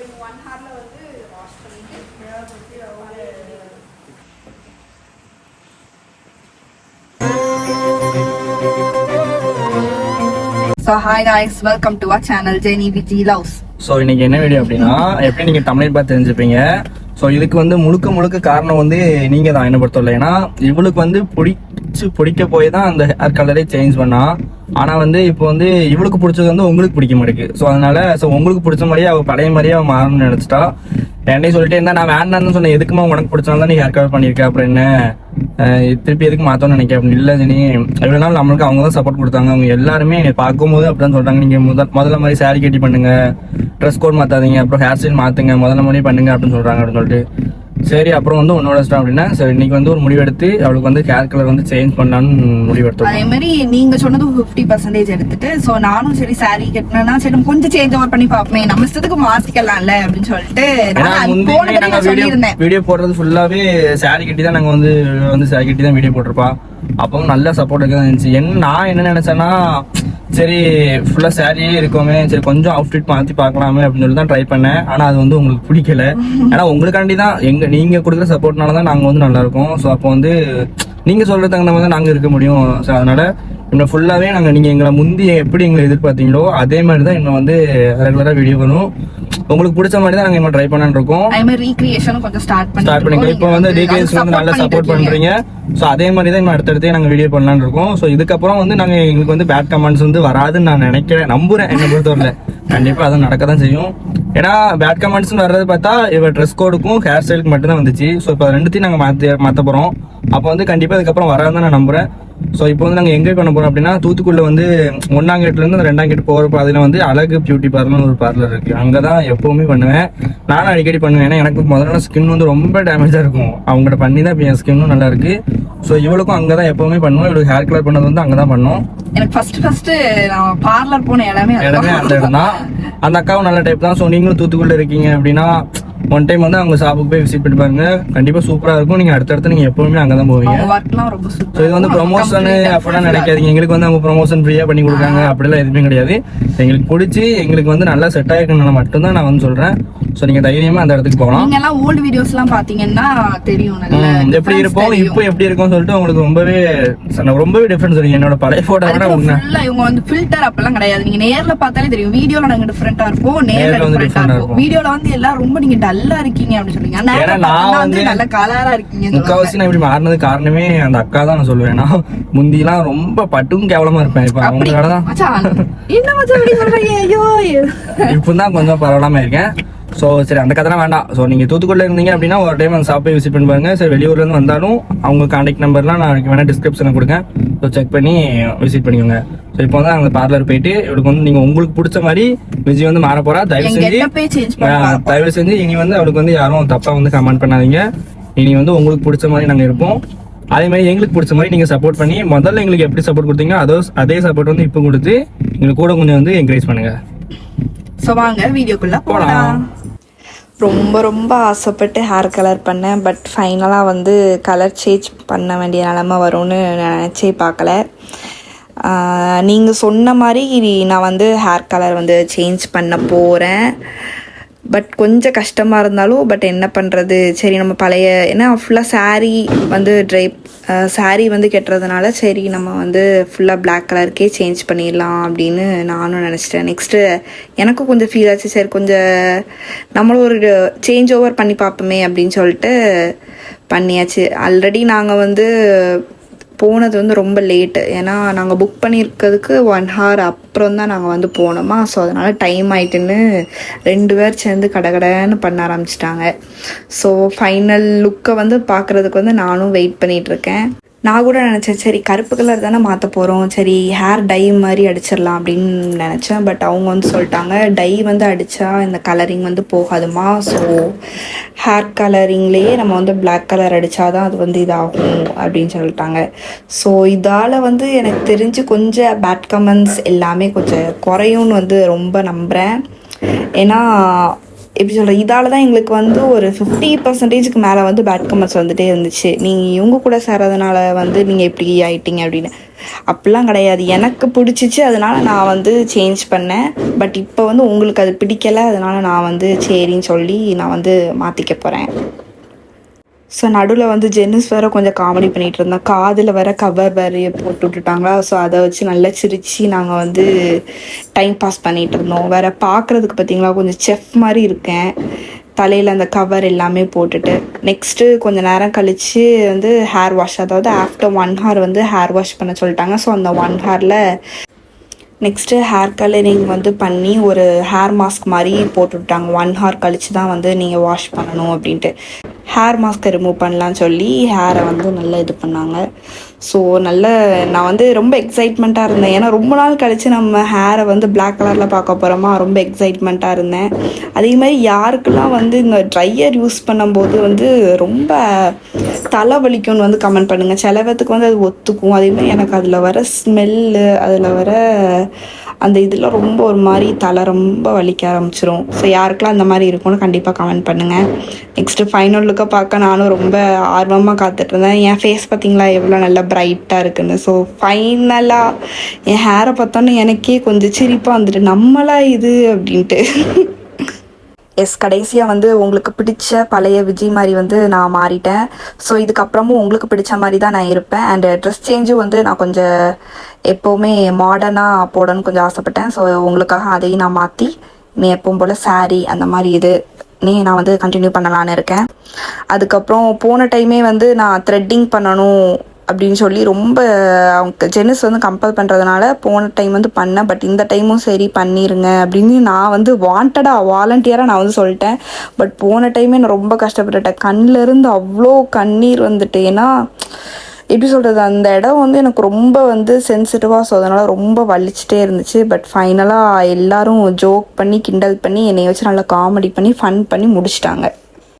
இன்னும் ஒன் ஹவரில் வந்து வாஷ் பண்ணிட்டு so hi guys welcome to our channel Jeni Viji loves so இன்னைக்கு என்ன வீடியோ அப்படின்னா எப்படி நீங்க தமிழ் பார்த்து தெரிஞ்சுப்பீங்க? ஸோ இதுக்கு வந்து முழுக்க முழுக்க காரணம் வந்து நீங்க தான் என்ன பொறுத்தவரை ஏன்னா இவளுக்கு வந்து பிடிச்சு பிடிக்க போய் தான் அந்த ஹேர் கலரே சேஞ்ச் பண்ணான் ஆனால் வந்து இப்போ வந்து இவளுக்கு பிடிச்சது வந்து உங்களுக்கு பிடிக்க மாட்டேங்குது. ஸோ அதனால ஸோ உங்களுக்கு பிடிச்ச மாதிரியே அவள் பழைய மாதிரியே அவ மாறணும்னு நினச்சிட்டா என்கிட்ட சொல்லிட்டு இருந்தா நான் வேண்டாம்னு சொன்னேன். எதுக்குமா உனக்கு பிடிச்சாலும் தான் நீ ஹேர் கலர் பண்ணியிருக்க அப்புறம் என்ன? திருப்பி எதுக்கு மாற்றணும்னு நினைக்க அப்படின்னு இல்லை நீ இவ்வளவு நாள் நம்மளுக்கு அவங்க தான் சப்போர்ட் கொடுத்தாங்க. அவங்க எல்லாருமே என்னை பார்க்கும்போது அப்படிதான் சொல்கிறாங்க நீங்கள் முதல் முதல்ல மாதிரி saree கட்டி பண்ணுங்க. ட்ரெஸ் கோட் மாற்றாதீங்க அப்புறம் ஹேர் ஸ்டைல் மாற்றுங்க முதல்ல மாதிரி பண்ணுங்க அப்படின்னு சொல்கிறாங்க அப்படின்னு சொல்லிட்டு. சரி அப்புறம் வந்து உன்னோட இஷ்டம் அப்படின்னா சரி இன்னைக்கு வந்து ஒரு முடிவெடுத்து அவளுக்கு வந்து ஹேர் கலர் வந்து சேஞ்ச் பண்ணலான்னு முடிவெடுத்தோம். அதே மாதிரி நீங்க சொன்னது ஃபிஃப்டி பர்சன்டேஜ் எடுத்துட்டு ஸோ நானும் சரி சாரி கட்டினா சரி கொஞ்சம் சேஞ்ச் ஓவர் பண்ணி பார்ப்போமே நம்ம இஷ்டத்துக்கு மாத்திக்கலாம்ல அப்படின்னு சொல்லிட்டு வீடியோ சொல்லியிருந்தேன். வீடியோ போடுறது ஃபுல்லாவே saree கட்டி தான் நாங்க வந்து வந்து saree கட்டி தான் வீடியோ போட்டிருப்பா அப்பவும் நல்ல சப்போர்ட் இருந்துச்சு. என்ன நான் என்ன நினைச்சேன்னா சரி ஃபுல்லாக சேரீயே இருக்கோமே. சரி கொஞ்சம் அவுட்ஃபிட் மாற்றி பார்க்கலாமே அப்படின்னு சொல்லி தான் ட்ரை பண்ணேன். ஆனால் அது வந்து உங்களுக்கு பிடிக்கல. ஏன்னா உங்களுக்காண்டி தான் எங்கள் நீங்கள் கொடுக்குற சப்போர்ட்னால தான் நாங்கள் வந்து நல்லாயிருக்கோம் ஸோ அப்போ வந்து நீங்கள் சொல்கிறதுக்கு தகுந்த மாதிரி தான் நாங்கள் இருக்க முடியும். ஸோ அதனால் இன்னும் ஃபுல்லாவே நாங்க நீங்க எங்களை முந்தி எப்படி எங்களை எதிர்பார்த்தீங்களோ அதே மாதிரி தான் இன்னும் வந்து ரெகுலரா வீடியோ வரும் உங்களுக்கு பிடிச்ச மாதிரி தான் நாங்க இன்னும் ட்ரை பண்ணலாம்னு இருக்கோம். ஸ்டார்ட் பண்ணி ஸ்டார்ட் பண்ணிக்கலாம் இப்போ வந்து டிகேஸ் வந்து நல்லா சப்போர்ட் பண்றீங்க. ஸோ அதே மாதிரி தான் அடுத்தடுத்தே நாங்கள் வீடியோ பண்ணலாம்னு இருக்கோம். ஸோ இதுக்கப்புறம் வந்து நாங்கள் எங்களுக்கு வந்து பேட் கமெண்ட்ஸ் வந்து வராதுன்னு நான் நினைக்கிறேன். நம்புறேன் என்னை பொறுத்தவரையில. கண்டிப்பா அது நடக்க தான் செய்யும். ஏன்னா பேட் கமெண்ட்ஸ் வர்றது பார்த்தா இவ ட்ரெஸ் கோடுக்கும் ஹேர் ஸ்டைலுக்கு மட்டும் தான் வந்துச்சு. ஸோ இப்போ ரெண்டுத்தையும் நாங்கள் மாற்றி மாற்ற போகிறோம் அப்போ வந்து கண்டிப்பாக இதுக்கப்புறம் வராதுன்னு நான் நம்புறேன். ஸோ இப்போ வந்து நாங்கள் எங்கே பண்ண போறோம் அப்படின்னா தூத்துக்குள்ள வந்து ஒன்னாம் கேட்ல இருந்து அந்த ரெண்டாம் கேட் போகிற பாதையில வந்து அழகு பியூட்டி பார்லர்னு ஒரு பார்லர் இருக்கு. அங்கே தான் எப்பவுமே பண்ணுவேன். நானும் அடிக்கடி பண்ணுவேன். ஏன்னா எனக்கு முதல்ல ஸ்கின் வந்து ரொம்ப டேமேஜாக இருக்கும். அவங்கள்ட்ட பண்ணி தான் இப்போ என் ஸ்கின்னும் நல்லா இருக்கு. ஸோ இவளுக்கும் அங்கே தான் எப்பவுமே பண்ணுவோம் இவளுக்கு ஹேர் கலர் பண்ணது வந்து அங்கே தான் பண்ணோம். எனக்கு ஃபர்ஸ்ட் ஃபர்ஸ்ட் நான் பார்லர் போன இடமே இடமே அந்த இடம் தான். அந்த அக்காவும் நல்ல டைப் தான். ஸோ நீங்களும் தூத்துக்குள்ள இருக்கீங்க அப்படின்னா ஒன் டைம் வந்து அவங்க ஷாப்புக்கு போய் விசிட் பண்ணி பாருங்க. கண்டிப்பா சூப்பரா இருக்கும். நீங்க அடுத்தடுத்து நீங்க எப்பவுமே அங்கே தான் போவீங்க. ஸோ இது வந்து ப்ரொமோஷன் அப்படிலாம் நினைக்காதீங்க. எங்களுக்கு வந்து அவங்க ப்ரொமோஷன் ஃப்ரீயா பண்ணி கொடுக்குறாங்க அப்படிலாம் எதுவுமே கிடையாது. எங்களுக்கு பிடிச்சி எங்களுக்கு வந்து நல்லா செட் ஆயிருக்கனால மட்டும்தான் நான் வந்து சொல்றேன். ஸோ நீங்க தைரியமா அந்த இடத்துக்கு போகலாம். நீங்க எல்லாம் ஓல்டு வீடியோஸ் எல்லாம் பாத்தீங்கன்னா தெரியும். எப்படி இருப்போம். இப்போ எப்படி இருக்கும் சொல்லிட்டு உங்களுக்கு ரொம்பவே ரொம்பவே டிஃபரன்ஸ் இருக்கு. என்னோட பழைய போட்டோ விட உண்மை இவங்க வந்து ஃபில்டர் அப்பெல்லாம் கிடையாது. நீங்க நேர்ல பார்த்தாலே தெரியும். வீடியோல நாங்க டிஃபரெண்டா இருப்போம் நேர்ல டிஃபரெண்டா இருப்போம். வீடியோல வந்து எல்லாம் ரொம்ப நீங்க டல்லா இருக்கீங்க அப்படின்னு சொல்றீங்க. நான் வந்து நல்ல கலரா இருக்கீங்க முக்காவாசி நான் இப்படி மாறினது காரணமே அந்த அக்கா தான் நான் சொல்லுவேன். நான் முந்திலாம் ரொம்ப பட்டும் கேவலமா இருப்பேன். இப்ப அவங்களோட தான் மச்சான் என்ன மச்சான் இப்படி சொல்றீங்க? ஐயோ. இப்போ தான் கொஞ்சம் பரவாயில்லாம இருக்கேன். ஸோ சரி அந்த கதை வேண்டாம். ஸோ நீங்க தூத்துக்குள்ள இருந்தீங்க அப்படின்னா ஒரு டைம் அந்த ஷாப்பை விசிட் பண்ணி பாருங்க. சரி வெளியூர்ல இருந்து வந்தாலும் அவங்க கான்டாக்ட் நம்பர்லாம் நான் வேணா டிஸ்கிரிப்ஷனில் கொடுக்கேன் ஸோ செக் பண்ணி விசிட் பண்ணிக்கோங்க. ஸோ இப்போ வந்து அந்த பார்லர் போயிட்டு இவளுக்கு வந்து நீங்க உங்களுக்கு பிடிச்ச மாதிரி விஜய் வந்து மாற போறா தயவு செஞ்சு தயவு செஞ்சு இனி வந்து அவளுக்கு வந்து யாரும் தப்பா வந்து கமெண்ட் பண்ணாதீங்க. இனி வந்து உங்களுக்கு பிடிச்ச மாதிரி நாங்க இருப்போம். அதே மாதிரி எங்களுக்கு பிடிச்ச மாதிரி நீங்க சப்போர்ட் பண்ணி முதல்ல எங்களுக்கு எப்படி சப்போர்ட் கொடுத்தீங்க அதோ அதே சப்போர்ட் வந்து இப்போ கொடுத்து எங்களுக்கு கூட கொஞ்சம் வந்து என்கரேஜ் பண்ணுங்க. சோ வாங்க வீடியோக்குள்ள போலாம். ரொம்ப ரொம்ப ஆசைப்பட்டு ஹேர் கலர் பண்ணேன். பட் ஃபைனலாக வந்து கலர் சேஞ்ச் பண்ண வேண்டிய நிலமை வரும்னு நினச்சே பார்க்கல. நீங்கள் சொன்ன மாதிரி நான் வந்து ஹேர் கலர் வந்து சேஞ்ச் பண்ண போகிறேன் பட் கொஞ்சம் கஷ்டமாக இருந்தாலும் பட் என்ன பண்ணுறது சரி நம்ம பழைய ஏன்னா ஃபுல்லாக சாரீ வந்து ட்ரை சாரீ வந்து கட்டுறதுனால சரி நம்ம வந்து ஃபுல்லாக பிளாக் கலருக்கே சேஞ்ச் பண்ணிடலாம் அப்படின்னு நானும் நினச்சிட்டேன். நெக்ஸ்ட்டு எனக்கும் கொஞ்சம் ஃபீல் ஆச்சு. சரி கொஞ்சம் நம்மளும் ஒரு சேஞ்ச் ஓவர் பண்ணி பார்ப்போமே அப்படின்னு சொல்லிட்டு பண்ணியாச்சு. ஆல்ரெடி நாங்கள் வந்து போனது வந்து ரொம்ப லேட்டு ஏன்னா நாங்கள் புக் பண்ணியிருக்கிறதுக்கு ஒன் ஹவர் அப்புறம் தான் நாங்கள் வந்து போனோமா. ஸோ அதனால் டைம் ஆயிட்டுன்னு ரெண்டு பேர் சேர்ந்து கடகடன்னு பண்ண ஆரம்பிச்சிட்டாங்க. ஸோ ஃபைனல் லுக்கை வந்து பார்க்குறதுக்கு வந்து நானும் வெயிட் பண்ணிகிட்ருக்கேன் நான் கூட நினச்சேன் சரி கருப்பு கலர் தானே மாற்ற போகிறோம் சரி ஹேர் டை மாதிரி அடிச்சிடலாம் அப்படின்னு நினச்சேன். பட் அவங்க வந்து சொல்லிட்டாங்க டை வந்து அடித்தா இந்த கலரிங் வந்து போகாதுமா ஸோ ஹேர் கலரிங்லேயே நம்ம வந்து பிளாக் கலர் அடித்தாதான் அது வந்து இதாகும் அப்படின்னு சொல்லிட்டாங்க. ஸோ இதால் வந்து எனக்கு தெரிஞ்சு கொஞ்சம் பேட் கமெண்ட்ஸ் எல்லாமே கொஞ்சம் குறையும்னு வந்து ரொம்ப நம்புகிறேன் ஏன்னா எப்படி சொல்கிறேன் இதால் தான் எங்களுக்கு வந்து ஒரு ஃபிஃப்டி பர்சன்டேஜுக்கு மேலே வந்து பேட் கமெண்ட்ஸ் வந்துட்டே இருந்துச்சு. நீங்கள் இவங்க கூட சேரதுனால வந்து நீங்கள் எப்படி ஆயிட்டீங்க அப்படின்னு. அப்படிலாம் கிடையாது. எனக்கு பிடிச்சிச்சு அதனால நான் வந்து சேஞ்ச் பண்ணேன். பட் இப்போ வந்து உங்களுக்கு அது பிடிக்கல அதனால நான் வந்து சரின்னு சொல்லி நான் வந்து மாற்றிக்க போகிறேன் ஸோ நடுவில் வந்து ஜென்னிஸ் வேற கொஞ்சம் காமெடி பண்ணிட்டு இருந்தோம் காதில் வேற கவர் வேறைய போட்டு விட்டுட்டாங்களா? ஸோ அதை வச்சு நல்லா சிரிச்சு நாங்கள் வந்து டைம் பாஸ் பண்ணிட்டு இருந்தோம். வேற பார்க்குறதுக்கு பார்த்தீங்களா கொஞ்சம் செஃப் மாதிரி இருக்கேன். தலையில் அந்த கவர் எல்லாமே போட்டுட்டு. நெக்ஸ்ட்டு கொஞ்சம் நேரம் கழித்து வந்து ஹேர் வாஷ் அதாவது ஆஃப்டர் ஒன் ஹவர் வந்து ஹேர் வாஷ் பண்ண சொல்லிட்டாங்க. ஸோ அந்த ஒன் ஹவரில் நெக்ஸ்ட்டு ஹேர் கலரிங் வந்து பண்ணி ஒரு ஹேர் மாஸ்க் மாதிரி போட்டு விட்டாங்க ஒன் ஹவர் கழிச்சு தான் வந்து நீங்கள் வாஷ் பண்ணணும் அப்படின்ட்டு. ஹேர் மாஸ்க்கை ரிமூவ் பண்ணலான்னு சொல்லி ஹேரை வந்து நல்லா இது பண்ணாங்க. ஸோ நல்ல நான் வந்து ரொம்ப எக்ஸைட்மெண்ட்டாக இருந்தேன். ஏன்னா ரொம்ப நாள் கழித்து நம்ம ஹேரை வந்து பிளாக் கலரில் பார்க்க போகிறோமா ரொம்ப எக்ஸைட்மெண்ட்டாக இருந்தேன். அதே மாதிரி யாருக்கெல்லாம் வந்து இந்த ட்ரையர் யூஸ் பண்ணும்போது வந்து ரொம்ப தலை வலிக்கும்னு வந்து கமெண்ட் பண்ணுங்கள் சில பேத்துக்கு வந்து அது ஒத்துக்கும். அதே மாதிரி எனக்கு அதில் வர ஸ்மெல்லு அதில் வர அந்த இதில் ரொம்ப ஒரு மாதிரி தலை ரொம்ப வலிக்க ஆரம்பிச்சிரும். ஸோ யாருக்கெல்லாம் அந்த மாதிரி இருக்கும்னு கண்டிப்பாக கமெண்ட் பண்ணுங்கள் நெக்ஸ்ட்டு ஃபைனல் பார்க்க நானும் ரொம்ப ஆர்வமாக காத்துட்டு இருந்தேன் என் ஃபேஸ் பார்த்தீங்களா? எவ்வளோ நல்லா பிரைட்டாக இருக்குன்னு. ஸோ ஃபைனலாக என் ஹேரை பார்த்தோன்னே எனக்கே கொஞ்சம் சிரிப்பாக வந்துட்டு நம்மளா இது? அப்படின்ட்டு. எஸ் கடைசியாக வந்து உங்களுக்கு பிடிச்ச பழைய விஜய் மாதிரி வந்து நான் மாறிட்டேன். ஸோ இதுக்கப்புறமும் உங்களுக்கு பிடிச்ச மாதிரி தான் நான் இருப்பேன். அண்ட் ட்ரெஸ் சேஞ்சும் வந்து நான் கொஞ்சம் எப்போவுமே மாடர்னாக போடணும்னு கொஞ்சம் ஆசைப்பட்டேன். ஸோ உங்களுக்காக அதையும் நான் மாற்றி நீ எப்பவும் போல் saree அந்த மாதிரி இது நீ நான் வந்து கண்டினியூ பண்ணலான்னு இருக்கேன். அதுக்கப்புறம் போன டைமே வந்து நான் த்ரெட்டிங் பண்ணணும் அப்படின்னு சொல்லி ரொம்ப அவங்க ஜெனிஸ் வந்து கம்பல் பண்ணுறதுனால போன டைம் வந்து பண்ணேன். பட் இந்த டைமும் சரி பண்ணிருங்க அப்படின்னு நான் வந்து வாண்டடாக வாலண்டியராக நான் வந்து சொல்லிட்டேன். பட் போன டைமே நான் ரொம்ப கஷ்டப்பட்டுட்டேன். கண்ணுலேருந்து அவ்வளோ கண்ணீர் வந்துட்டு. ஏன்னா எப்படி சொல்கிறது அந்த இடம் வந்து எனக்கு ரொம்ப வந்து சென்சிட்டிவாக ஸோ அதனால் ரொம்ப வலிச்சுட்டே இருந்துச்சு. பட் ஃபைனலாக எல்லாரும் ஜோக் பண்ணி கிண்டல் பண்ணி என்னை வச்சு நல்லா காமெடி பண்ணி ஃபன் பண்ணி முடிச்சிட்டாங்க.